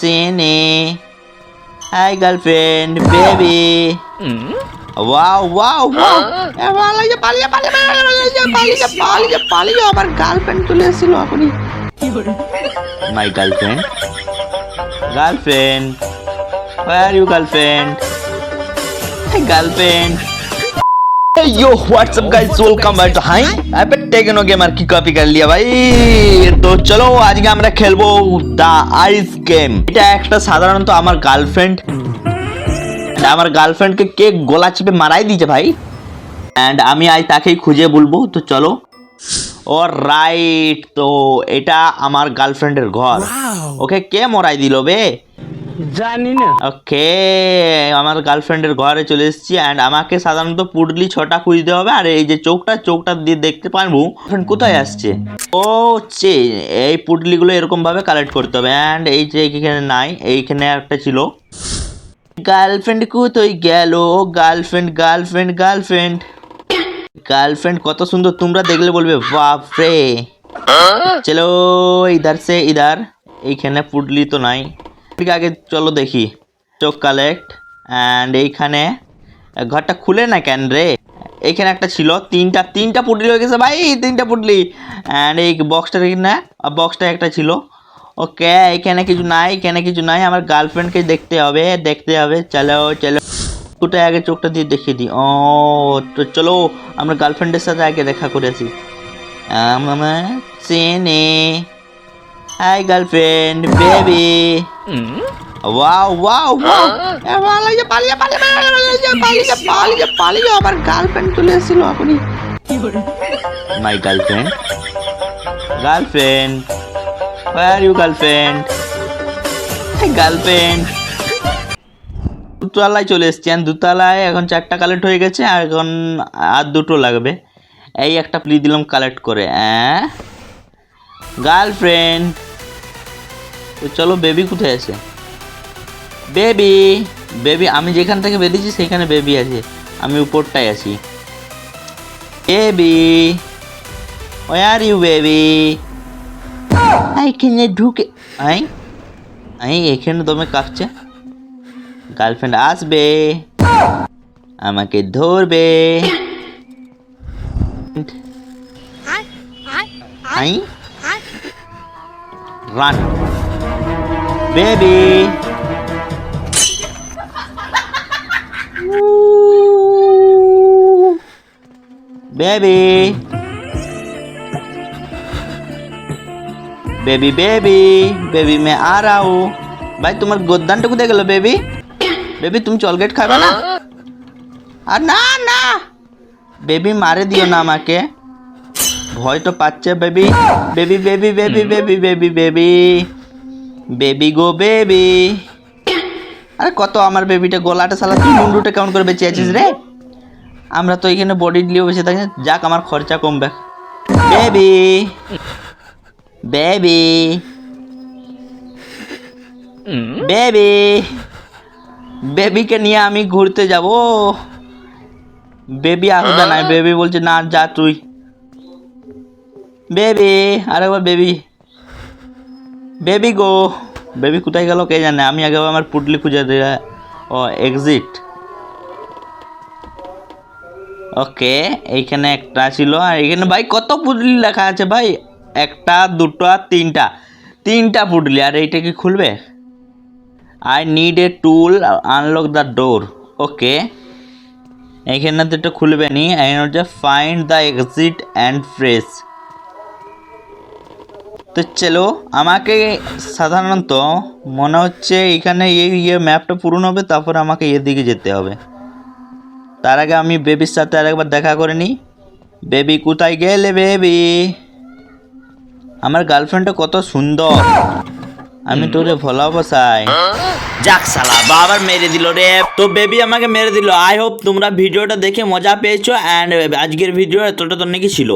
চেনে hi girlfriend baby wow wow wow এ পালিয়ে পালিয়ে পালিয়ে পালিয়ে পালিয়ে পালিয়ে পালিয়ে আমার গার্লফ্রেন্ড চলে এসেছিল আপনি my girlfriend girlfriend Where are you girlfriend? Hey girlfriend. Hey yo, what's up guys? Welcome back to Hi. अबे टेक्नो गेमर की कॉपी कर लिया ভাই তো চলো আজকে আমরা খেলবো দা আইস গেম এটা একটা সাধারণত আমার গার্লফ্রেন্ড আমার গার্লফ্রেন্ডকে কে গলা চেপে মারাই দিয়েছে ভাই অ্যান্ড আমি আজ তাকেই খুঁজে বলবো তো চলো ও রাইট তো এটা আমার গার্লফ্রেন্ডের ঘর ওকে কে মরাই দিল বে জানি না ওকে আমার গার্লফ্রেন্ডের ঘরে চলে এসেছি অ্যান্ড আমাকে সাধারণত পুডলি ছটা খুঁজতে হবে আর এই যে চোখটা চোখটা দিয়ে দেখতে পারব। কোথায় আসছে? ও হচ্ছে এই পুডলিগুলো এরকম ভাবে কালেক্ট করতে হবে অ্যান্ড এই যে এখানে নাই এইখানে একটা ছিল। গার্লফ্রেন্ড কোথায় গেল? গার্লফ্রেন্ড গার্লফ্রেন্ড গার্লফ্রেন্ড গার্লফ্রেন্ড কত সুন্দর তোমরা দেখলে বলবে বাপ রে চলো ইধার সে ইধার। এইখানে পুডলি তো নাই। আগে চলো দেখি। চোখ কালেক্ট অ্যান্ড এইখানে ঘরটা খুলে না কেন রে? এইখানে একটা ছিল, তিনটা তিনটা পুটলি হয়ে গেছে ভাই, তিনটা পুটলি। অ্যান্ড এই বক্সটা দেখি না বক্সটা একটা ছিল। ওকে এখানে কিছু নাই এখানে কিছু নাই, আমার গার্লফ্রেন্ডকে দেখতে হবে দেখতে হবে। চলো চলো। কোথায় আগে চোখটা দিয়ে দেখিয়ে দিই। ও, তো চলো, আমরা গার্লফ্রেন্ডের সাথে আগে দেখা করে আসি চেনে। Hi girlfriend baby wow wow wow পালিয়ে পালিয়ে পালিয়ে পালিয়ে পালিয়ে পালিয়ে পালিয়ে আমার গার্লফ্রেন্ড চলে এসেছিল আপনি my girlfriend girlfriend you girlfriend? Hey girlfriend. দুতলায় চলে এসছি। আর দুতলায় এখন চারটা কালেক্ট হয়ে গেছে আর এখন আর দুটো লাগবে। এই একটা প্লি দিলাম কালেক্ট করে হ্যাঁ গার্লফ্রেন্ড তো চলো বেবি কোথায় আছে? বেবি বেবি আমি যেখান থেকে বেরিয়েছি সেখানে বেবি আছে। আমি উপরটায় আছি। বেবি ওয়ার ইউ বেবি এইখানে ঢুকে আই আই এখানে দমে কাঁপছে। গার্লফ্রেন্ড আসবে। আমাকে ধরবে। I run baby. baby. baby, baby, baby, मैं आ रहा हूँ। भाई तुम्हारे गोदन टुक देख लो बेबी बेबी तुम चॉकलेट खाओ ना? अरे ना ना. बेबी मारे दियो ना माँ के भय तो baby baby baby baby baby baby baby baby গো বেবি আরে কত আমার বেবিটা গলাটা সালা তুই মুন্ডুটা কেমন করে বেঁচে আছিস রে? আমরা তো এখানে বডি নিয়েও বেঁচে থাকি যাক আমার খরচা কমবে। বেবি বেবি বেবি বেবিকে নিয়ে আমি ঘুরতে যাব। বেবি আসবে না বেবি বলছে না যা তুই। বেবি আরেকবার বেবি বেবি গো বেবি কোথায় গেল কে জানে? আমি আগে আমার পুটলি খুঁজে দিই ও এক্সিট ওকে এইখানে একটা ছিল, আর এখানে ভাই কত পুটলি লেখা আছে ভাই? একটা, দুটো, আর তিনটা। তিনটা পুটলি, আর এইটা কি খুলবে? I need a tool unlock the door okay এইখানে তো এটা খুলবে নি হচ্ছে find the exit and fresh তো চলো আমাকে সাধারণত মনে হচ্ছে এখানে এই ইয়ে ম্যাপটা পূরণ হবে তারপর আমাকে এদিকে যেতে হবে। তার আগে আমি বেবির সাথে আরেকবার দেখা করে নিই। বেবি কোথায় গেলে বেবি আমার গার্লফ্রেন্ডটা কত সুন্দর। আমি তোরে ভোলাবো চাই যাক সালা বাবার মেরে দিল রে। তো বেবি আমাকে মেরে দিল। আই হোপ তোমরা ভিডিওটা দেখে মজা পেয়েছ। অ্যান্ড আজকের ভিডিও এতটা তো নাকি ছিল।